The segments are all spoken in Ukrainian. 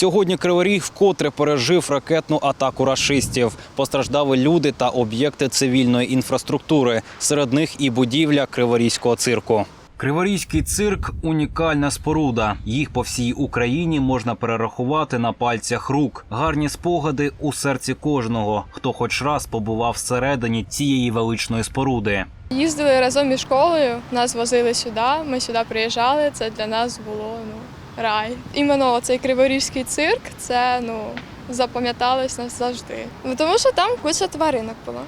Сьогодні Кривий Ріг вкотре пережив ракетну атаку рашистів. Постраждали люди та об'єкти цивільної інфраструктури. Серед них і будівля Криворізького цирку. Криворізький цирк унікальна споруда. Їх по всій Україні можна перерахувати на пальцях рук. Гарні спогади у серці кожного, хто хоч раз побував всередині цієї величної споруди. Їздили разом із школою, нас возили сюди, ми сюди приїжджали. Це для нас було ну, рай. Іменно цей Криворізький цирк, це ну, запам'яталось нас завжди. Ну, тому що там куча тваринок було,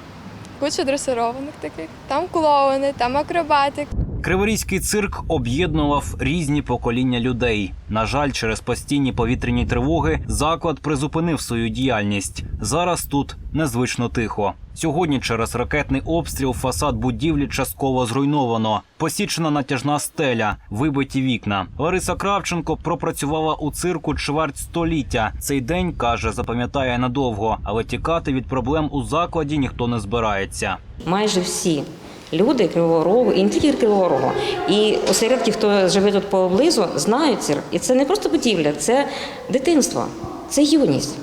куча дресированих таких. Там клоуни, там акробати, Криворізький цирк об'єднував різні покоління людей. На жаль, через постійні повітряні тривоги заклад призупинив свою діяльність. Зараз тут незвично тихо. Сьогодні через ракетний обстріл фасад будівлі частково зруйновано. Посічена натяжна стеля, вибиті вікна. Лариса Кравченко пропрацювала у цирку чверть століття. Цей день каже, запам'ятає надовго, але тікати від проблем у закладі ніхто не збирається. майже всі люди Кривого Рогу, і не тільки Кривого Рогу, і осередки, хто живе тут поблизу, знають цирк. І це не просто будівля, це дитинство, це юність.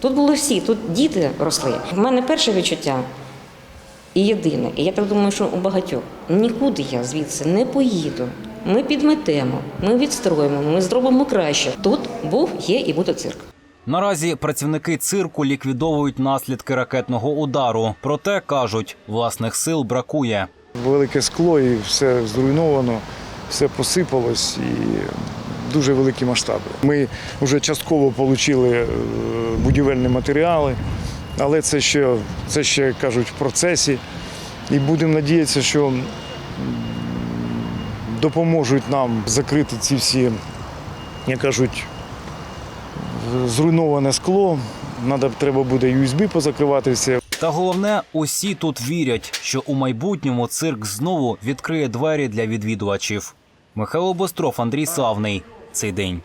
Тут були всі, тут діти росли. В мене перше відчуття і єдине. І я так думаю, що у багатьох нікуди я звідси не поїду. Ми підметемо, ми відстроїмо, ми зробимо краще. Тут був, є і буде цирк. Наразі працівники цирку ліквідовують наслідки ракетного удару. Проте кажуть, власних сил бракує. велике скло і все зруйновано, все посипалось і дуже великі масштаби. Ми вже частково отримали будівельні матеріали, але це ще, це ще кажуть в процесі. І будемо надіятися, що допоможуть нам закрити ці всі, як кажуть, зруйноване скло. Надо, треба буде USB позакривати все. Та головне, усі тут вірять, що у майбутньому цирк знову відкриє двері для відвідувачів. Михайло Бостров, Андрій Славний. Цей день.